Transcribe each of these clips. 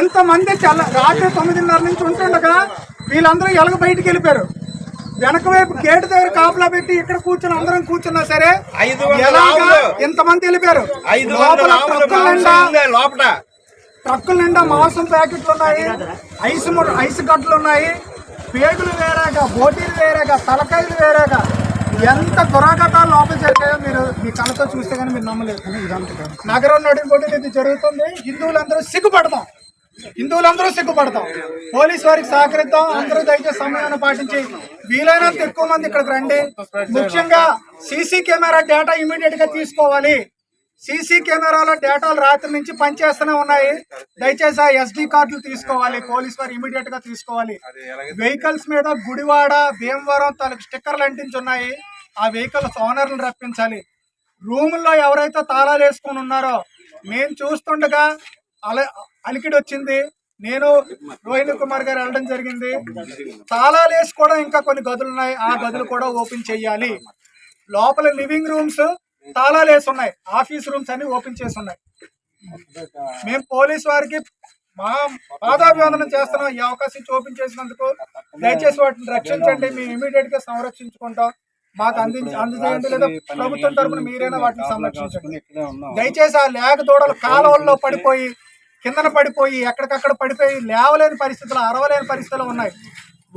ఇంతమంది చల్ల రాత్రి తొమ్మిదిన్నర నుంచి ఉంటుండగా వీళ్ళందరూ ఎలగ బయటికి వెళ్ళిపోయారు? వెనక వైపు గేట్ దగ్గర కాపలా పెట్టి ఇక్కడ కూర్చొని అందరం కూర్చున్నా సరే ఎలాగా ఆవులు. ఇంతమంది వెళ్ళిపోయారు? లోపల ట్రక్కుల నిండా మాంసం ఉంది లోపల. ట్రక్కుల నిండా మాంసం ప్యాకెట్లు ఉన్నాయి. ఐస్ ఐస్ గడ్డలు ఉన్నాయి. పేగులు వేరేగా బోటీలు వేరేగా తలకాయలు వేరేగా. ఎంత దురాఘాతాలు లోపల జరిగాయో మీరు మీ కళ్ళతో చూస్తే కానీ మీరు నమ్మలేదు నగరం నడిపోటీ ఇది జరుగుతుంది. హిందువులందరూ సిగ్గుపడతాం. హిందువులందరూ సిగ్గుపడతాం. పోలీస్ వారికి సహకరిద్దాం. అందరూ దయచేసి సమయాన్ని పాటించి వీలైనంత ఎక్కువ మంది ఇక్కడికి రండి. ముఖ్యంగా సీసీ కెమెరా డేటా ఇమీడియట్గా తీసుకోవాలి. సీసీ కెమెరాల డేటాలు రాత్రి నుంచి పనిచేస్తూనే ఉన్నాయి. దయచేసి ఆ ఎస్డి కార్డులు తీసుకోవాలి. పోలీస్ వారు ఇమీడియట్గా తీసుకోవాలి. వెహికల్స్ మీద గుడివాడ భీమవరం తాలూకు స్టిక్కర్లు అంటించి ఉన్నాయి ఆ వెహికల్స్ ఓనర్లను రప్పించాలి. రూముల్లో ఎవరైతే తాళాలు వేసుకొని ఉన్నారో మేము చూస్తుండగా అల అలికిడి వచ్చింది నేను రోహిణి కుమార్ గారు వెళ్ళడం జరిగింది. తాళాలు వేసి కూడా ఇంకా కొన్ని గదులు ఉన్నాయి ఆ గదులు కూడా ఓపెన్ చేయాలి. లోపల లివింగ్ రూమ్స్ తాళాలు వేసి ఉన్నాయి ఆఫీస్ రూమ్స్ అన్ని ఓపెన్ చేసి ఉన్నాయి మేము పోలీస్ వారికి మా పాదాభివందనం చేస్తున్నాం. ఈ అవకాశం ఇచ్చి ఓపెన్ చేసినందుకు దయచేసి వాటిని రక్షించండి. మేము ఇమీడియట్గా సంరక్షించుకుంటాం. మాకు అందించి అందజేయండి లేదా ప్రభుత్వం తరపున మీరైనా వాటిని సంరక్షించండి. దయచేసి ఆ లేక దూడలు కాలువల్లో పడిపోయి కిందన పడిపోయి ఎక్కడికక్కడ పడిపోయి లేవలేని పరిస్థితులు అరవలేని పరిస్థితులు ఉన్నాయి.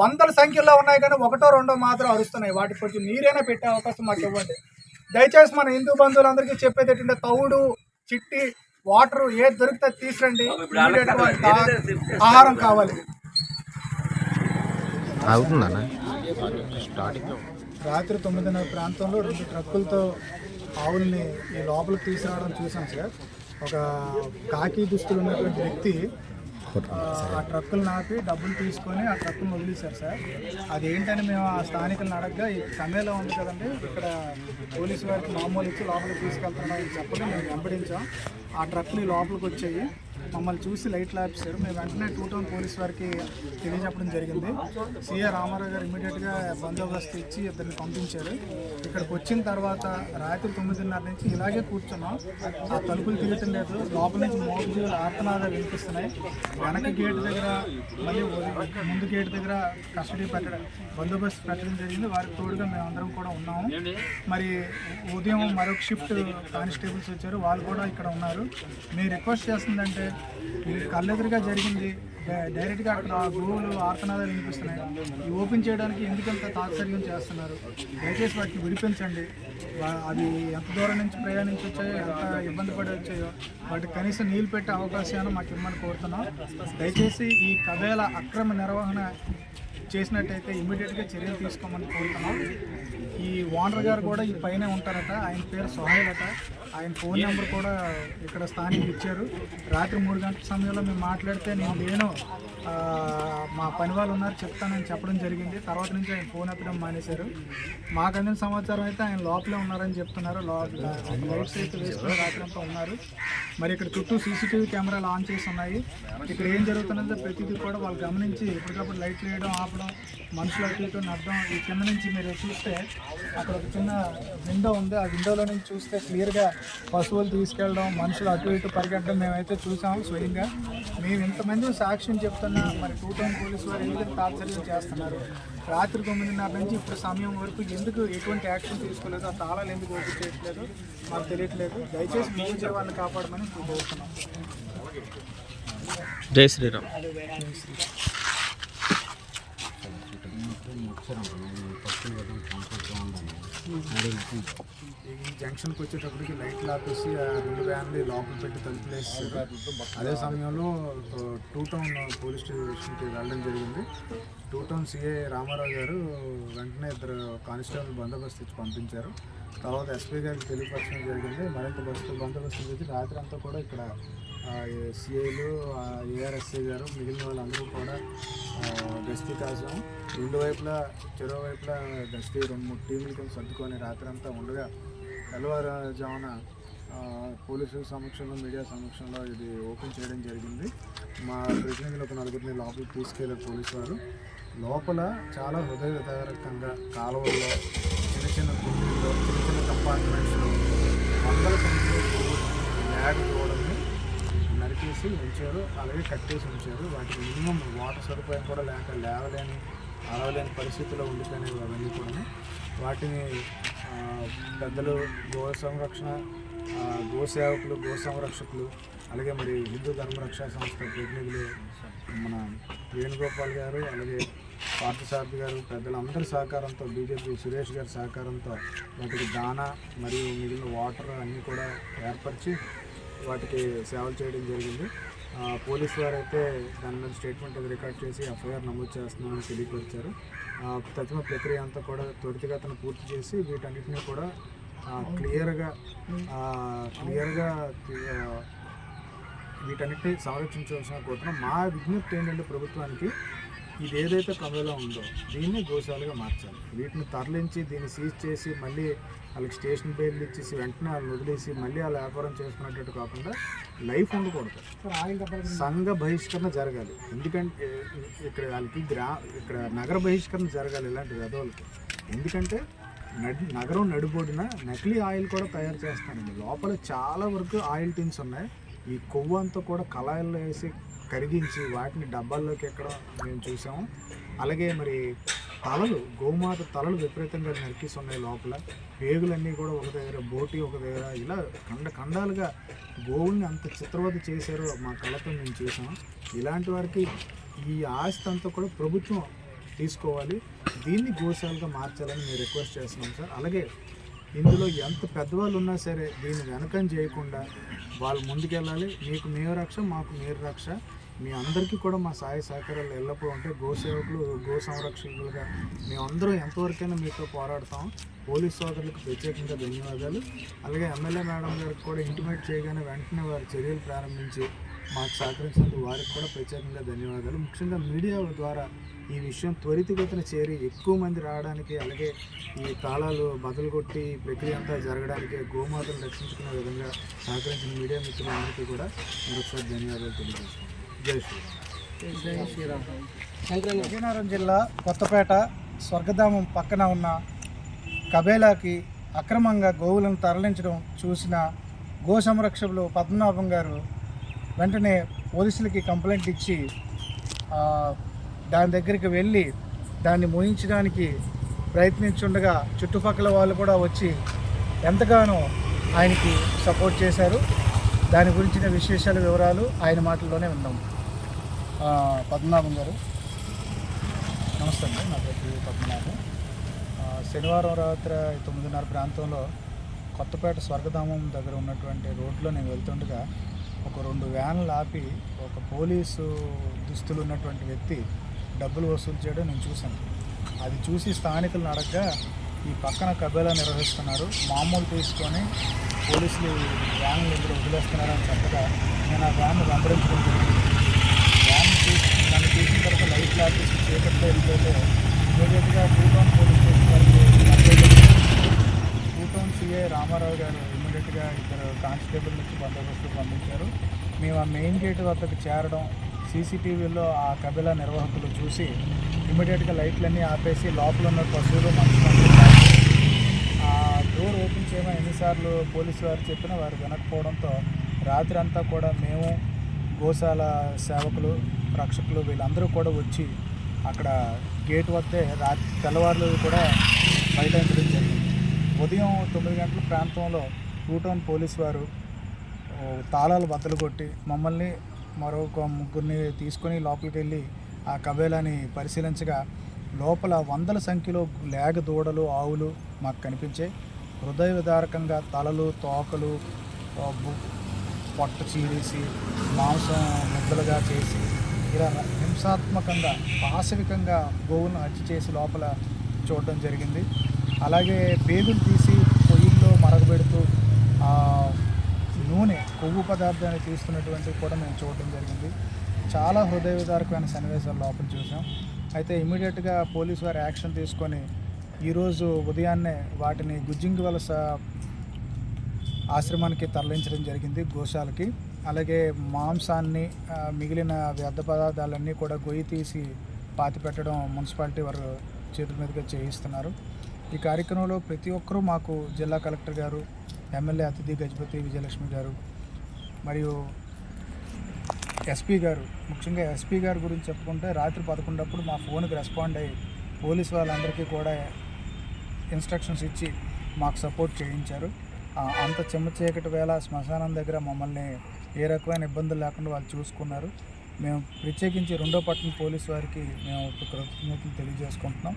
వందల సంఖ్యలో ఉన్నాయి కానీ ఒకటో రెండో మాత్రం అరుస్తున్నాయి. వాటికి కొంచెం నీరైనా పెట్టే అవకాశం మాకు ఇవ్వండి. దయచేసి మన హిందూ బంధువులందరికీ చెప్పేది ఏంటంటే తవుడు చిట్టి వాటర్ ఏది దొరికితే తీసురండి. ఆహారం కావాలి. రాత్రి తొమ్మిదిన్నర ప్రాంతంలో రెండు ట్రక్కులతో ఆవుల్ని ఈ లోపలికి తీసుకురావడం చూసాం సార్. ఒక కాకి దుస్తులు ఉన్నటువంటి వ్యక్తి ఆ, ట్రక్కులు నాపి డబ్బులు తీసుకొని ఆ ట్రక్కును వదిలేశారు సార్. అదేంటని మేము ఆ స్థానికులను అడగగా ఈ సమ్మెలో ఉంది కదండి ఇక్కడ పోలీసు వారికి మామూలు ఇచ్చి లోపలికి తీసుకెళ్తున్నామని చెప్పని మేము వెంబడించాం. ఆ ట్రక్కులు ఈ లోపలికి వచ్చాయి. మమ్మల్ని చూసి లైట్లు ఆపేశారు మేము వెంటనే టూ టౌన్ పోలీస్ వారికి తెలియజెప్పడం జరిగింది. సీఏ రామారావు గారు ఇమీడియట్గా బందోబస్తు ఇచ్చి ఇద్దరిని పంపించారు. ఇక్కడికి వచ్చిన తర్వాత రాత్రి తొమ్మిదిన్నర నుంచి ఇలాగే కూర్చున్నాం. ఆ తలుపులు తీయటం లేదు. లోపల నుంచి మోగజీవులు ఆర్తనాదాలు వినిపిస్తున్నాయి. వెనక గేట్ దగ్గర మళ్ళీ ముందు గేట్ దగ్గర కస్టడీ పెట్టడం బందోబస్తు పెట్టడం జరిగింది. వారికి తోడుగా మేము అందరం కూడా ఉన్నాము. మరి ఉదయం మరొక షిఫ్ట్ కానిస్టేబుల్స్ వచ్చారు. వాళ్ళు కూడా ఇక్కడ ఉన్నారు. మేము రిక్వెస్ట్ చేస్తుందంటే ఇది కళ్ళెదురుగా జరిగింది. డై- డైరెక్ట్గా అక్కడ గురువులు ఆర్తనాదాలు వినిపిస్తున్నాయి. ఇవి ఓపెన్ చేయడానికి ఎందుకంత తాత్సర్యం చేస్తున్నారు? దయచేసి వాటిని విడిపించండి. అది ఎంత దూరం నుంచి ప్రయాణించి వచ్చాయో ఎంత ఇబ్బంది పడి వచ్చాయో వాటికి కనీసం నీళ్ళు పెట్టే అవకాశాన్ని మాకు ఇమ్మని కోరుతున్నాం. దయచేసి ఈ కబేల అక్రమ నిర్వహణ చేసినట్టయితే ఇమీడియట్గా చర్యలు తీసుకోమని కోరుతున్నాం. ఈ ఓనర్ గారు కూడా ఈ పైనే ఉంటారట. ఆయన పేరు సోహైల్ అట ఆయన ఫోన్ నెంబర్ కూడా ఇక్కడ స్థానికులు ఇచ్చారు. రాత్రి మూడు గంటల సమయంలో మేము మాట్లాడితే నేను లేను. మా పని వాళ్ళు ఉన్నారు చెప్తానని చెప్పడం జరిగింది. తర్వాత నుంచి ఆయన ఫోన్ ఎత్తడం మానేశారు. మాకు అందిన సమాచారం అయితే ఆయన లోపలే ఉన్నారని చెప్తున్నారు. లోపల లైట్స్ అయితే వేసుకుని రాత్రంతా ఉన్నారు. మరి ఇక్కడ చుట్టూ సీసీటీవీ కెమెరాలు ఆన్ చేసి ఉన్నాయి. ఇక్కడ ఏం జరుగుతున్నదో ప్రతిదీ కూడా వాళ్ళు గమనించి ఎప్పటికప్పుడు లైట్లు వేయడం ఆపడం మనుషులు అటు ఇటు నడడం ఈ కింద నుంచి మీరు చూస్తే అక్కడ ఒక చిన్న విండో ఉంది. ఆ విండోలో నుంచి చూస్తే క్లియర్గా పశువులు తీసుకెళ్ళడం మనుషులు అటు ఇటు పరిగెట్టడం మేమైతే చూసాము స్వయంగా. మేము ఇంతమంది సాక్ష్యం చెప్తున్నాం మరి టూ టౌన్ పోలీసు వారు ఎందుకు తాత్సర్యం చేస్తున్నారు? రాత్రి తొమ్మిదిన్నర నుంచి ఇప్పుడు సమయం వరకు ఎందుకు ఎటువంటి యాక్షన్ తీసుకోలేదు? ఆ తాళాలు ఎందుకు ఓపెన్ చేయట్లేదు మాకు తెలియట్లేదు. దయచేసి మీ జీవాలను కాపాడమని కోరుతున్నాం. జై శ్రీరామ్. ఈ జంక్షన్కి వచ్చేటప్పటికి లైట్లు ఆపేసి ఆ రెండు వ్యాన్లు లోపల పెట్టి తలుపులేస్తారు అదే సమయంలో టూ టౌన్ పోలీస్ స్టేషన్కి వెళ్ళడం జరిగింది. టూ టౌన్ సిఐ రామారావు గారు వెంటనే ఇద్దరు కానిస్టేబుల్ బందోబస్తు ఇచ్చి పంపించారు. తర్వాత ఎస్పీ గారికి తెలియపరచడం జరిగింది. మరింత బస్సు బందోబస్తు చేసి రాత్రి అంతా కూడా ఇక్కడ సిఐలు ఏఆర్ఎస్ఐ గారు మిగిలిన వాళ్ళందరూ కూడా గస్తీ కాసాం. రెండు వైపులా చెరో వైపులా గస్తీ రెండు మూడు టీములు కింద సర్దుకొని రాత్రి అంతా ఉండగా తెల్లవారుజామున పోలీసుల సమక్షంలో మీడియా సమక్షంలో ఇది ఓపెన్ చేయడం జరిగింది. మా ప్రతినిధులు ఒక నలుగురిని లోపలికి తీసుకెళ్ళారు పోలీసు వారు. లోపల చాలా హృదయ కాలువల్లో చిన్న చిన్న కుండీల్లో అపార్ట్మెంట్స్లో వందల సంఖ్యలో చూడని నరికేసి ఉంచారు అలాగే కట్టేసి ఉంచారు. వాటికి మినిమం వాటర్ సదుపాయం కూడా లేక లేవలేని అలవలేని పరిస్థితిలో ఉండిపోయినవి అవన్నీ కూడా వాటిని పెద్దలు గో సంరక్షణ గో సేవకులు గో సంరక్షకులు అలాగే మరి హిందూ ధర్మరక్షా సంస్థ ప్రతినిధులు మన వేణుగోపాల్ గారు అలాగే పార్థసారథి గారు పెద్దలందరి సహకారంతో బీజేపీ సురేష్ గారి సహకారంతో వాటికి దానా మరియు మిగిలిన వాటర్ అన్నీ కూడా ఏర్పరిచి వాటికి సేవలు చేయడం జరిగింది. పోలీస్ వారు అయితే దాని మీద స్టేట్మెంట్ అది రికార్డ్ చేసి ఎఫ్ఐఆర్ నమోదు చేస్తున్నామని తెలియపరిచారు. ప్రతిమ ప్రక్రియ అంతా కూడా త్వరితగతన పూర్తి చేసి వీటన్నిటిని కూడా క్లియర్గా క్లియర్గా వీటన్నిటిని సంరక్షించవలసిన కోరుతున్నాం. మా విజ్ఞప్తి ఏంటంటే ప్రభుత్వానికి ఇది ఏదైతే కమలో ఉందో దీన్ని గోశాలుగా మార్చాలి. వీటిని తరలించి దీన్ని సీజ్ చేసి మళ్ళీ వాళ్ళకి స్టేషన్ బెయిల్ ఇచ్చేసి వెంటనే వాళ్ళని వదిలేసి మళ్ళీ వాళ్ళ వ్యాపారం చేసుకునేటట్టు కాకుండా లైఫ్ ఉండకూడదు. సంఘ బహిష్కరణ జరగాలి. ఎందుకంటే ఇక్కడ వాళ్ళకి గ్రా ఇక్కడ నగర బహిష్కరణ జరగాలి ఇలాంటి వెధవులకి ఎందుకంటే నడి నగరం నడిబొడిన నకిలీ ఆయిల్ కూడా తయారు చేస్తానండి లోపల చాలా వరకు ఆయిల్ టిన్స్ ఉన్నాయి. ఈ కొవ్వు అంతా కూడా కళాయిల్లో వేసి కరిగించి వాటిని డబ్బాల్లోకి ఎక్కడం మేము చూసాము. అలాగే మరి తలలు గోమాత తలలు విపరీతంగా నరికిస్తున్నాయి ఉన్నాయి లోపల. పేగులన్నీ కూడా ఒక దగ్గర బోటి ఒక దగ్గర ఇలా ఖండ ఖండాలుగా గోవుల్ని అంత చిత్రవత చేశారో మా కళతో మేము చూసాం. ఇలాంటి వారికి ఈ ఆస్తి అంతా కూడా ప్రభుత్వం తీసుకోవాలి. దీన్ని గోశాలుగా మార్చాలని మేము రిక్వెస్ట్ చేస్తున్నాం సార్. అలాగే ఇందులో ఎంత పెద్దవాళ్ళు ఉన్నా సరే దీన్ని వెనకం చేయకుండా వాళ్ళు ముందుకెళ్ళాలి. మీకు మేము రక్ష మాకు మీరు రక్ష. మీ అందరికీ కూడా మా సహాయ సహకారాలు ఎల్లప్పుడూ ఉంటే గో సేవకులు గో సంరక్షకులుగా మేమందరం ఎంతవరకైనా మీతో పోరాడతాం. పోలీస్ సోదరులకు ప్రత్యేకంగా ధన్యవాదాలు. అలాగే ఎమ్మెల్యే మేడం గారికి కూడా ఇంటిమేట్ చేయగానే వెంటనే వారి చర్యలు ప్రారంభించి మాకు సహకరించినందుకు వారికి కూడా ప్రత్యేకంగా ధన్యవాదాలు. ముఖ్యంగా మీడియా ద్వారా ఈ విషయం త్వరితగతిన చేరి ఎక్కువ మంది రావడానికి అలాగే ఈ తాళాలు బదులు కొట్టి ప్రక్రియ అంతా జరగడానికి గోమాతను రక్షించుకునే విధంగా సహకరించిన మీడియా మిత్రులందరికీ కూడా మరొకసారి ధన్యవాదాలు తెలియజేస్తున్నాను. జై శ్రీరామ్. విజయనగరం జిల్లా కొత్తపేట స్వర్గధామం పక్కన ఉన్న కబేలాకి అక్రమంగా గోవులను తరలించడం చూసిన గో సంరక్షకులు పద్మనాభం గారు వెంటనే పోలీసులకి కంప్లైంట్ ఇచ్చి దాని దగ్గరికి వెళ్ళి దాన్ని మోయించడానికి ప్రయత్నించుండగా చుట్టుపక్కల వాళ్ళు కూడా వచ్చి ఎంతగానో ఆయనకి సపోర్ట్ చేశారు. దాని గురించిన విశేషాల వివరాలు ఆయన మాటల్లోనే విన్నాము పద్మనాభం గారు. నమస్తే అండి. నా పేరు పద్మనాభం. శనివారం రాత్రి తొమ్మిదిన్నర ప్రాంతంలో కొత్తపేట స్వర్గధామం దగ్గర ఉన్నటువంటి రోడ్లో నేను వెళ్తుండగా ఒక రెండు వ్యాన్లు ఆపి ఒక పోలీసు దుస్తులు ఉన్నటువంటి వ్యక్తి డబ్బులు వసూలు చేయడం నేను చూశాను. అది చూసి స్థానికులను అడగగా ఈ పక్కన కబేలా నిర్వహిస్తున్నారు. మామూలు తీసుకొని పోలీసులు వ్యాన్లు ఇందులో వదిలేస్తున్నారని చెప్పగా నేను ఆ వ్యాన్ వెంబడించడం జరిగింది. వ్యాన్ తీసి నన్ను తీసిన తర్వాత లైట్ ఆపేసి చీకట్లో వెళ్ళిపోతే ఇమీడియట్గా టూటౌన్ పోలీస్ స్టేషన్ వరకు టూ సిఐ రామారావు గారు ఇమీడియట్గా ఇద్దరు కానిస్టేబుల్ నుంచి బందోబస్తు పంపించారు. మేము ఆ మెయిన్ గేట్ వద్దకు చేరడం సీసీటీవీలో ఆ కబిలా నిర్వాహకులు చూసి ఇమీడియట్గా లైట్లన్నీ ఆపేసి లోపల ఉన్న పశువులు మనుషులు ఆ డోర్ ఓపెన్ చేయమని ఎన్నిసార్లు పోలీసు వారు చెప్పినా వారు వినకపోవడంతో రాత్రి అంతా కూడా మేము గోశాల సేవకులు రక్షకులు వీళ్ళందరూ కూడా వచ్చి అక్కడ గేట్ వద్దే రాత్రి తెల్లవారులు కూడా బయట జరిగింది. ఉదయం తొమ్మిది గంటల ప్రాంతంలో టూటౌన్ పోలీస్ వారు తాళాలు బద్దలు కొట్టి మమ్మల్ని మరొక ముగ్గురిని తీసుకొని లోపలికి వెళ్ళి ఆ కబేలాని పరిశీలించగా లోపల వందల సంఖ్యలో లేగ దూడలు ఆవులు మాకు కనిపించాయి. హృదయ విదారకంగా తలలు తోకలు పొట్ట చీరేసి మాంసం ముద్దలుగా చేసి ఇలా హింసాత్మకంగా పాశవికంగా గోవులను హత్య చేసి లోపల చూడడం జరిగింది. అలాగే పేగులు తీసి పొయ్యిల్లో మరగబెడుతూ నూనె కొవ్వు పదార్థాన్ని తీస్తున్నటువంటివి కూడా మేము చూడడం జరిగింది. చాలా హృదయ విదారకమైన సన్నివేశాలు లోపల చూసాం. అయితే ఇమీడియట్గా పోలీసు వారు యాక్షన్ తీసుకొని ఈరోజు ఉదయాన్నే వాటిని గుజ్జింగి వలస ఆశ్రమానికి తరలించడం జరిగింది గోశాలకి. అలాగే మాంసాన్ని మిగిలిన వ్యర్థ పదార్థాలన్నీ కూడా గొయ్యి తీసి పాతి పెట్టడం మున్సిపాలిటీ వారు చేతుల మీదుగా చేయిస్తున్నారు. ఈ కార్యక్రమంలో ప్రతి ఒక్కరూ మాకు జిల్లా కలెక్టర్ గారు ఎమ్మెల్యే అతిథి గజపతి విజయలక్ష్మి గారు మరియు ఎస్పీ గారు. ముఖ్యంగా ఎస్పీ గారి గురించి చెప్పుకుంటే రాత్రి పదకొండప్పుడు మా ఫోన్కి రెస్పాండ్ అయ్యి పోలీస్ వాళ్ళందరికీ కూడా ఇన్స్ట్రక్షన్స్ ఇచ్చి మాకు సపోర్ట్ చేయించారు. అంత చెమ్మ చీకటి వేళ శ్మశానం దగ్గర మమ్మల్ని ఏ రకమైన ఇబ్బందులు లేకుండా వాళ్ళు చూసుకున్నారు. మేము ప్రత్యేకించి రెండో పట్టణ పోలీస్ వారికి మేము కృతజ్ఞతలు తెలియజేసుకుంటున్నాం.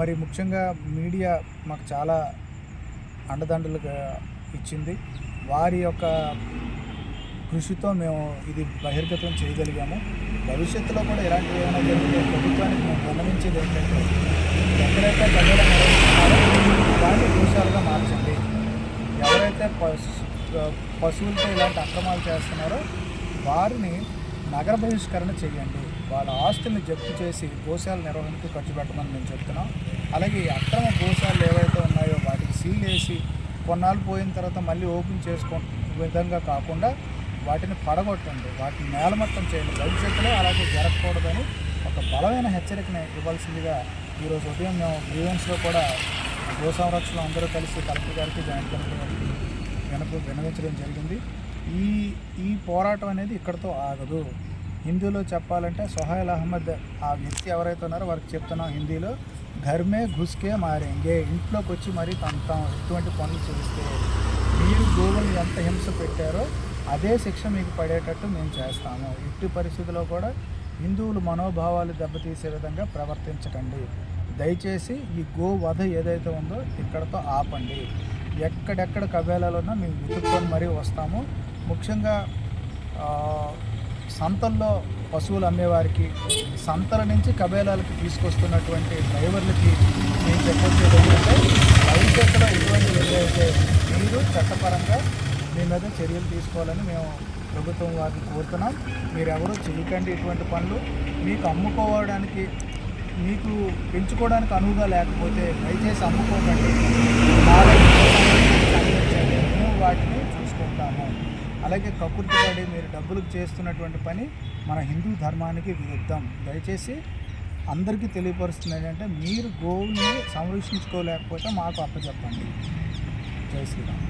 మరి ముఖ్యంగా మీడియా మాకు చాలా అండదండలుగా ఇచ్చింది. వారి యొక్క కృషితో మేము ఇది బహిర్గతం చేయగలిగాము. భవిష్యత్తులో కూడా ఇలాంటివి ఏమైనా జరిగితే ప్రభుత్వానికి మేము గమనించేది ఏంటంటే ఎక్కడైతే ప్రజలు నిర్వహిస్తున్నారో దాన్ని దోషాలుగా మార్చండి. ఎవరైతే పశు పశువులతో ఇలాంటి అక్రమాలు చేస్తున్నారో వారిని నగర బహిష్కరణ చేయండి. వాళ్ళ ఆస్తుల్ని జప్తు చేసి గోశాల నిర్వహణకు ఖర్చు పెట్టమని మేము చెప్తున్నాం. అలాగే అక్రమ గోశాలు ఏవైతే ఉన్నాయో కొన్నాళ్ళు పోయిన తర్వాత మళ్ళీ ఓపెన్ చేసుకో విధంగా కాకుండా వాటిని పడగొట్టండి. వాటిని నేలమట్టం చేయండి. భవిష్యత్తులో అలాగే జరగకూడదని ఒక బలమైన హెచ్చరికని ఇవ్వాల్సిందిగా ఈరోజు ఉదయం మేము గ్రీవెన్స్లో కూడా గో సంరక్షణ అందరూ కలిసి కలెక్టర్ గారికి జాయింట్ కలెక్టర్ గారికి వినవించడం జరిగింది. ఈ ఈ పోరాటం అనేది ఇక్కడితో ఆగదు. హిందీలో చెప్పాలంటే సొహైల్ అహ్మద్ ఆ వ్యక్తి ఎవరైతే ఉన్నారో వారికి చెప్తున్నాం హిందీలో ఘర్మే ఘుస్కే మారేంగే ఇంట్లోకి వచ్చి మరీ తంతాం ఎటువంటి పనులు చేస్తే మీరు గోవుల్ని ఎంత హింస పెట్టారో అదే శిక్ష మీకు పడేటట్టు మేము చేస్తాము. ఎట్టి పరిస్థితుల్లో కూడా హిందువులు మనోభావాలు దెబ్బతీసే విధంగా ప్రవర్తించకండి. దయచేసి ఈ గో వధ ఏదైతే ఉందో ఇక్కడతో ఆపండి. ఎక్కడెక్కడ కబేలాలు ఉన్నా మేము వెతుక్కొని మరీ వస్తాము. ముఖ్యంగా సంతల్లో పశువులు అమ్మేవారికి సంతల నుంచి కబేలాలకి తీసుకొస్తున్నటువంటి డ్రైవర్లకి నేను చెప్పొచ్చేది ఏంటంటే భవిష్యత్తులో ఇటువంటి ఏదైతే మీరు చట్టపరంగా మీ మీద చర్యలు తీసుకోవాలని మేము ప్రభుత్వం వారిని కోరుతున్నాం. మీరు ఎవరూ చేయకండి ఇటువంటి పనులు. మీకు అమ్ముకోవడానికి మీకు పెంచుకోవడానికి అనువుగా లేకపోతే దయచేసి అమ్ముకోకండి. మేము వాటిని చూసుకుంటాము. అలాగే కకుర్తిపడి మీరు డబ్బులకు చేస్తున్నటువంటి పని మన హిందూ ధర్మానికి విరుద్ధం. దయచేసి అందరికీ తెలియపరుస్తుంది ఏంటంటే మీరు గోవుల్ని సంరక్షించుకోలేకపోతే మాకు అప్పచెప్పండి. జై శ్రీరామ్.